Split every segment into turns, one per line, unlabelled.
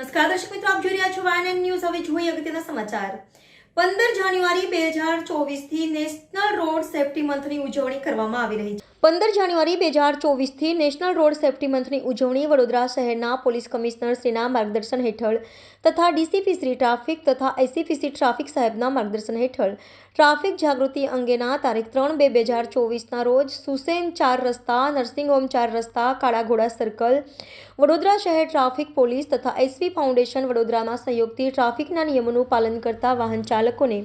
નમસ્કાર, દર્શક મિત્રો, આપ જોઈ રહ્યા છો વાયન ન્યૂઝ હવે જોઈએ અગત્યના સમાચાર. પંદર જાન્યુઆરી બે હજાર ચોવીસથી નેશનલ રોડ સેફટી મંથની ઉજવણી કરવામાં આવી રહી છે. પંદર જાન્યુઆરી બે હજાર ચોવીસથી નેશનલ રોડ સેફટી મંથની ઉજવણી વડોદરા શહેરના પોલીસ કમિશનર શ્રીના માર્ગદર્શન હેઠળ તથા ડીસીપી ટ્રાફિક તથા એસીપીસી ટ્રાફિક સાહેબના માર્ગદર્શન હેઠળ ટ્રાફિક જાગૃતિ અંગેના તારીખ ત્રણ બે બે હજાર ચોવીસના રોજ સુસેન ચાર રસ્તા નર્સિંગ હોમ ચાર રસ્તા કાળા ઘોડા સર્કલ, વડોદરા શહેર ટ્રાફિક પોલીસ તથા એસવી ફાઉન્ડેશન વડોદરાના સહયોગથી ટ્રાફિકના નિયમોનું પાલન કરતા વાહન ચાલકોને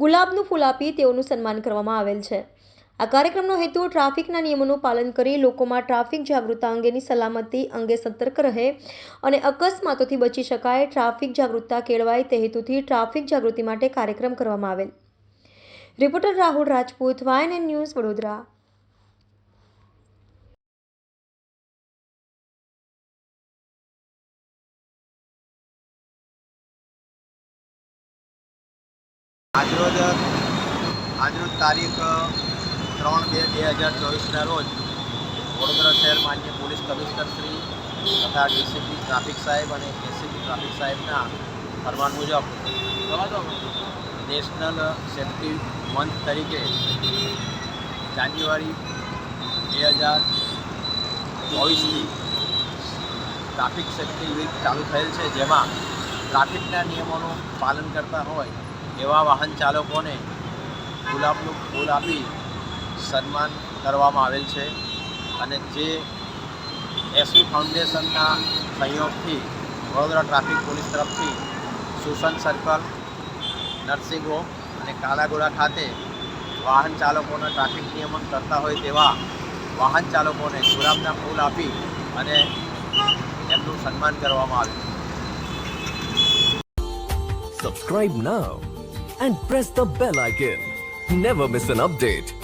ગુલાબનું ફૂલ આપી તેઓનું સન્માન કરવામાં આવેલ છે. આ કાર્યક્રમનો હેતુ ટ્રાફિકના નિયમોનું પાલન કરી લોકોમાં ટ્રાફિક જાગૃતતા અંગેની સલામતી અંગે સતર્ક રહે અને અકસ્માતોથી બચી શકાય. ટ્રાફિક જાગૃતતા કેળવાય તે હેતુથી ટ્રાફિક જાગૃતિ માટે કાર્યક્રમ કરવામાં આવેલ. રિપોર્ટર રાહુલ રાજપૂત, વાયન ન્યૂઝ વડોદરા.
આજરોજ આજરોજ તારીખ બે બે હજાર ચોવીસના રોજ વડોદરા શહેર માન્ય પોલીસ કમિશનર શ્રી તથા ડીસીપી ટ્રાફિક સાહેબ અને એસીપી ટ્રાફિક સાહેબના ફરમાન મુજબ નેશનલ સેફ્ટી મંથ તરીકે જાન્યુઆરી બે હજાર ચોવીસથી ટ્રાફિક સેફ્ટી વીક ચાલુ થયેલ છે, જેમાં ટ્રાફિકના નિયમોનું પાલન કરતા હોય એવા વાહન ચાલકોને ગુલાબનું ફૂલ આપી સન્માન કરવામાં આવેલ છે અને જે એસવી ફાઉન્ડેશનના સહયોગથી વડોદરા ટ્રાફિક પોલીસ તરફથી સુસન સર્કલ નર્સિંગ હોમ અને કાલાગોડા ખાતે વાહન ચાલકોના ટ્રાફિક નિયમન કરતા હોય તેવા વાહન ચાલકોને ગુલાબના ફૂલ આપી અને એમનું સન્માન કરવામાં આવ્યું
subscribe now and press the bell icon never miss an update.